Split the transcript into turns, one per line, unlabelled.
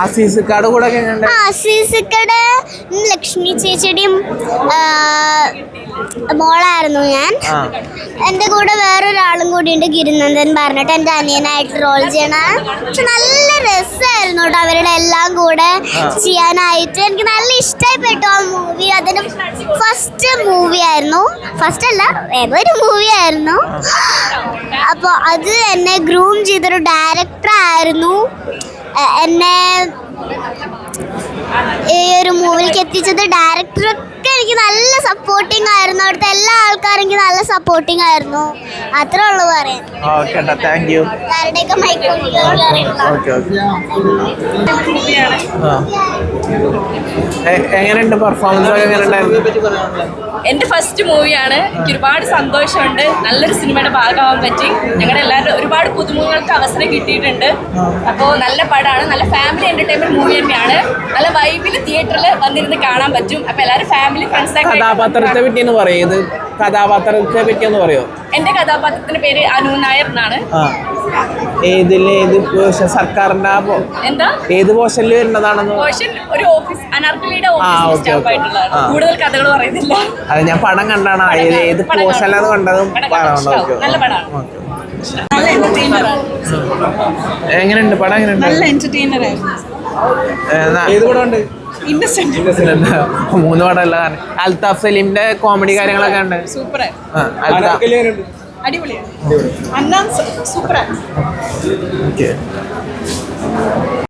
അസീസിക്കാട് കൂടെ
ലക്ഷ്മി ചേച്ചിയുടെയും മോളായിരുന്നു ഞാൻ.
എന്റെ
എന്റെ കൂടെ വേറൊരാളും കൂടി ഉണ്ട് ഗിരിനന്ദൻ പറഞ്ഞിട്ട്. എന്റെ അനിയനായിട്ട് റോൾ ചെയ്യണ. പക്ഷെ നല്ല രസമായിരുന്നു കേട്ടോ അവരുടെ എല്ലാം കൂടെ ചെയ്യാനായിട്ട് എനിക്ക് നല്ല ഇഷ്ടപ്പെട്ടു ആ മൂവി അതിന് ഫസ്റ്റ് മൂവി ആയിരുന്നു. ഫസ്റ്റ് അല്ല ഏതൊരു മൂവി ആയിരുന്നു. അപ്പോൾ അത് എന്നെ ഗ്രൂം ചെയ്തൊരു ഡയറക്ടർ ആയിരുന്നു. എന്നെ ഈ ഒരു മൂവിലേക്ക് എത്തിച്ചത് ഡയറക്ടറൊക്കെ എനിക്ക് നല്ല സപ്പോർട്ടിങ് ആയിരുന്നു. അവിടുത്തെ എല്ലാ ആൾക്കാരും എനിക്ക് നല്ല സപ്പോർട്ടിങ് ആയിരുന്നു. അത്രേ ഉള്ളൂ പറയാൻ.
ഓക്കെ താങ്ക് യു
ആരുടെയൊക്കെ മൈക്ക്
ഓക്കെ എങ്ങനെയുണ്ട് പെർഫോമൻസ് ഒക്കെ
എന്റെ ഫസ്റ്റ് മൂവിയാണ് എനിക്ക് ഒരുപാട് സന്തോഷമുണ്ട്. നല്ലൊരു സിനിമയുടെ ഭാഗമാവാൻ പറ്റി. ഞങ്ങളുടെ എല്ലാവരും ഒരുപാട് പുതുമുഖങ്ങൾക്ക് അവസരം കിട്ടിയിട്ടുണ്ട്. അപ്പോൾ നല്ല പടമാണ് നല്ല ഫാമിലി എന്റർടൈൻമെന്റ് മൂവി തന്നെയാണ്. നല്ല വൈബിൽ തിയേറ്ററിൽ വന്നിരുന്ന് കാണാൻ പറ്റും. അപ്പോൾ എല്ലാവരും ഫാമിലി ഫ്രണ്ട്സ്
കഥാപാത്രത്തെ പറ്റി ഒന്ന് പറയൂ. ഇത് കഥാപാത്രത്തെ പറ്റി ഒന്ന് പറയോ?
എന്റെ കഥാപാത്രത്തിന്റെ പേര് അനു നായർ എന്നാണ്.
ഏതിൽ ഏത് പോഷൻ സർക്കാരിന്റെ
എന്താ?
ഏത് പോഷനിൽ വരുന്നതാണെന്ന്
പോഷൻ ഒരു ഓഫീസ് അനാർക്കലിയുടെ ഓഫീസ് കൂടുതൽ കഥകൾ പറയുന്നില്ല.
അത് ഞാൻ പടം കണ്ടാണ്. ഏത് പോഷനിലാണ്
കാണും.
കണ്ടതും
നല്ല പടമാണ്. നല്ല എന്റർടൈനറാണ്
എങ്ങനെയുണ്ട്? പടം എങ്ങനെയുണ്ട്?
നല്ല എന്റർടൈനർ ആയിരുന്നു.
ഏത് പടം മൂന്ന് പടമല്ല അൽതാഫ് സലീമിന്റെ കോമഡി കാര്യങ്ങളൊക്കെ ഉണ്ട്
സൂപ്പർ അടിപൊളിയാണ് സൂപ്പർ സൂപ്പറാണ്
ഓക്കെ.